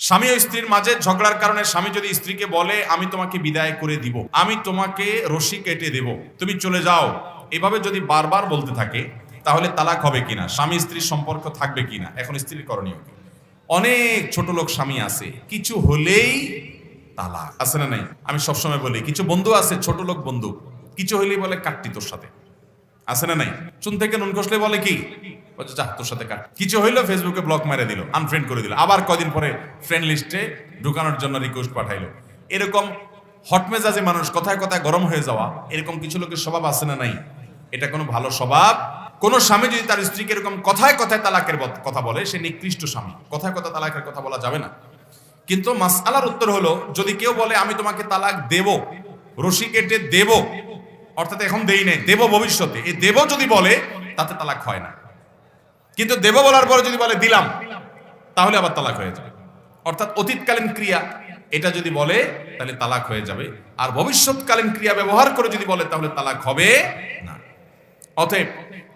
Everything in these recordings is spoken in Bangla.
স্বামী ও স্ত্রীর মাঝে ঝগড়ার কারণে স্বামী যদি স্ত্রীকে বলে, আমি তোমাকে বিদায় করে দিব, আমি তোমাকে রশি কেটে দেব, তুমি চলে যাও, এভাবে যদি বারবার বলতে থাকে, তাহলে তালাক হবে কিনা? স্বামী স্ত্রীর সম্পর্ক থাকবে কিনা? এখন স্ত্রীর করণীয় কি? অনেক ছোট লোক স্বামী আছে, কিছু হলেই তালাক। আছে না নাই? আমি সবসময় বলি, কিছু বন্ধু আছে, ছোট লোক বন্ধু, কিছু হলেই বলে, কাটতি তোর সাথে। আছে না নাই? চুন থেকে নুন কষলে বলে কি? বলছে যা, তোর সাথে কাট। কিছু হইল ফেসবুকে ব্লক মেরে দিল আনফ্রেন্ড করে দিল। আবার কদিন পরে ফ্রেন্ড লিস্টে ঢুকানোর জন্য রিকোয়েস্ট পাঠাইলো। এরকম হট মেজাজে মানুষ, কথায় কথায় গরম হয়ে যাওয়া, এরকম কিছু লোকের স্বভাব আছে না নাই? এটা কোনো ভালো স্বভাব? কোন স্বামী যদি তার স্ত্রীকে এরকম কথায় কথায় তালাকের কথা বলে, সে নিকৃষ্ট স্বামী। কথায় কথায় তালাকের কথা বলা যাবে না। কিন্তু মাসআলার উত্তর হলো, যদি কেউ বলে, আমি তোমাকে তালাক দেব, রশি কেটে দেব, অর্থাৎ এখন দেই নাই, দেব ভবিষ্যতে। এই দেব যদি বলে, তাতে তালাক হয় না। কিন্তু দেব বলার পরে যদি বলে দিলাম, তাহলে আবার তালাক হয়ে যাবে। অর্থাৎ অতীতকালীন ক্রিয়া, এটা যদি বলে, তাহলে তালাক হয়ে যাবে। আর ভবিষ্যৎকালীন ক্রিয়া ব্যবহার করে যদি বলে, তাহলে তালাক হবে না। অতএব,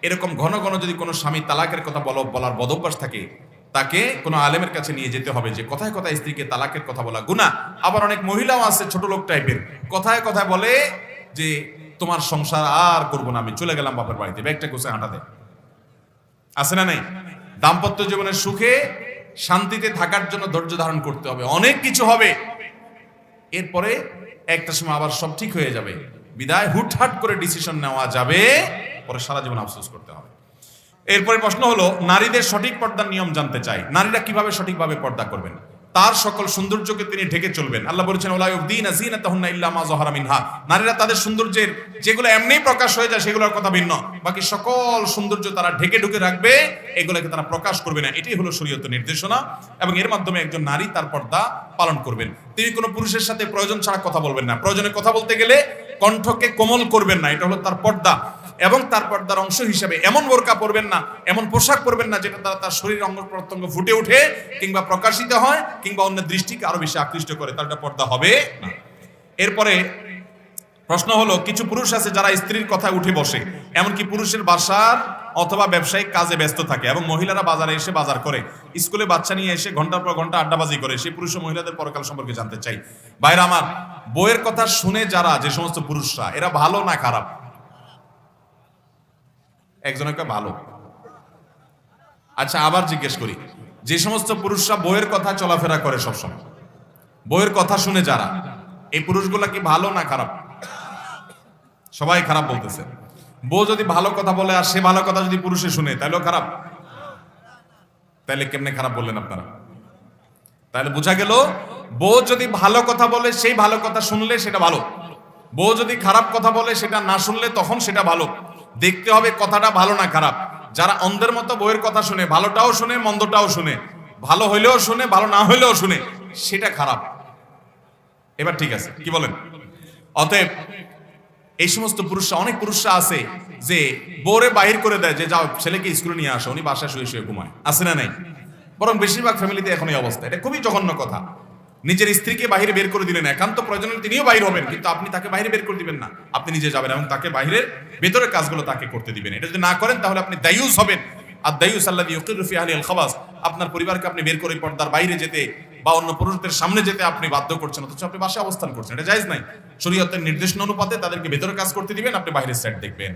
এরকম ঘন ঘন যদি কোনো স্বামী তালাকের কথা বল বলার বদভ্যাস থাকে, তাকে কোনো আলেমের কাছে নিয়ে যেতে হবে যে, কথায় কথায় স্ত্রীকে তালাকের কথা বলা। গুণা আবার অনেক মহিলাও আছে, ছোট লোক টাইপের। কথায় কথায় বলে যে, তোমার সংসার আর করব না, আমি চলে গেলাম বাপের বাড়িতে, ব্যাগটা কোসে হাঁটা দেয় আছে না নাই? দাম্পত্য জীবনের সুখে শান্তিতে থাকার জন্য ধৈর্য ধারণ করতে হবে। অনেক কিছু হবে। এরপরে একটা সময় আবার সব ঠিক হয়ে যাবে। বিদায়, হুটহাট করে ডিসিশন নেওয়া যাবে। পরে সারা জীবন আফসোস করতে হবে। এরপরে প্রশ্ন হলো, নারীদের সঠিক পর্দার নিয়ম জানতে চাই। নারীরা কীভাবে সঠিকভাবে পর্দা করবেন? তার সকল সৌন্দর্যকে তিনি ঢেকে চলবেন। আল্লাহ বলেছেন ওলাইউদ্দিন আজিনাতাহুন্না ইল্লা মা যাহারা মিনহা। নারীরা তাদের সৌন্দর্যের যেগুলো এমনিই প্রকাশ হয়ে যায়, সেগুলোর কথা ভিন্ন। বাকি সকল সৌন্দর্য তারা ঢেকে ঢুকে রাখবে, এগুলোকে তারা প্রকাশ করবে না। এটাই হলো শরীয়ত নির্দেশনা এবং এর মাধ্যমে একজন নারী তার পর্দা পালন করবেন। তিনি কোনো পুরুষের সাথে প্রয়োজন ছাড়া কথা বলবেন না। প্রয়োজনে কথা বলতে গেলে কণ্ঠকে কোমল করবেন না। এটা হলো তার পর্দা। এবং তার পর্দার অংশ হিসেবে এমন বোরকা পরবেন না, এমন পোশাক পরবেন না যেটা দ্বারা তার শরীর অঙ্গ প্রত্যঙ্গ ফুটে ওঠে কিংবা প্রকাশিত হয় কিংবা অন্য দৃষ্টিকে আরও বেশি আকৃষ্ট করে, তার পর্দা হবে না। এরপরে প্রশ্ন হলো, কিছু পুরুষ আছে যারা স্ত্রীর কথা উঠে বসে, এমনকি পুরুষের বাসার অথবা ব্যবসায়িক কাজে ব্যস্ত থাকে এবং মহিলারা বাজারে এসে বাজার করে, স্কুলে বাচ্চা নিয়ে এসে ঘণ্টার পর ঘণ্টা আড্ডাবাজি করে, সেই পুরুষ ও মহিলাদের পরকাল সম্পর্কে জানতে চাই। বাইরে আমার, বইয়ের কথা শুনে যারা, যে সমস্ত পুরুষরা, এরা ভালো না খারাপ? একজনকে ভালো। আচ্ছা আবার জিজ্ঞেস করি। যে সমস্ত পুরুষরা বইয়ের কথা চলাফেরা করে সবসময়, বইয়ের কথা শুনে যারা, এই পুরুষগুলা কি ভালো না খারাপ? সবাই খারাপ বলতেছে। বউ যদি ভালো কথা বলে আর সে ভালো কথা যদি পুরুষে শুনে, তাহলেও খারাপ? তাহলে কেমনে খারাপ বললেন আপনারা? তাহলে বোঝা গেল, বউ যদি ভালো কথা বলে, সেই ভালো কথা শুনলে সেটা ভালো। বউ যদি খারাপ কথা বলে সেটা না শুনলে, তখন সেটা ভালো। দেখতে হবে কথাটা ভালো না খারাপ। যারা অন্ধের মতো বইয়ের কথা শুনে, ভালোটাও শুনে, মন্দটাও শুনে। ভালো হইলেও শুনে, ভালো না হইলেও শুনে, সেটা খারাপ। এবার ঠিক আছে, কি বলেন? অতএব, এই সমস্ত পুরুষরা, অনেক পুরুষরা আছে যে বোরে বাহির করে দেয় যে, যাও, ছেলেকে স্কুলে নিয়ে আসো, উনি বাসায় শুয়ে শুয়ে ঘুমায়। আছে না নাই? বরং বেশিরভাগ ফ্যামিলিতে এখন এই অবস্থা। এটা খুবই জঘন্য কথা। নিজের স্ত্রীকে বাইরে বের করে দিলেন, একান্ত প্রয়োজনে তিনিও বাইর হবেন, কিন্তু আপনি তাকে বাইরে বের করে দিবেন না। আপনি নিজে যাবেন এবং তাকে বাইরের ভেতরের কাজগুলো তাকে করতে দিবেন। এটা যদি না করেন, তাহলে আপনি দায়ুস হবেন। আর দায়ুস আল্লাহ আলী আল খাবাস, আপনার পরিবারকে আপনি বের করে পর্দার বাইরে যেতে বা অন্য পুরুষদের সামনে যেতে আপনি বাধ্য করছেন, অথচ আপনি বাসায় অবস্থান করছেন। এটা জায়েজ নাই। শরীয়তের নির্দেশনা অনুপাতে তাদেরকে ভেতরে কাজ করতে দিবেন, আপনি বাইরের সাইড দেখবেন।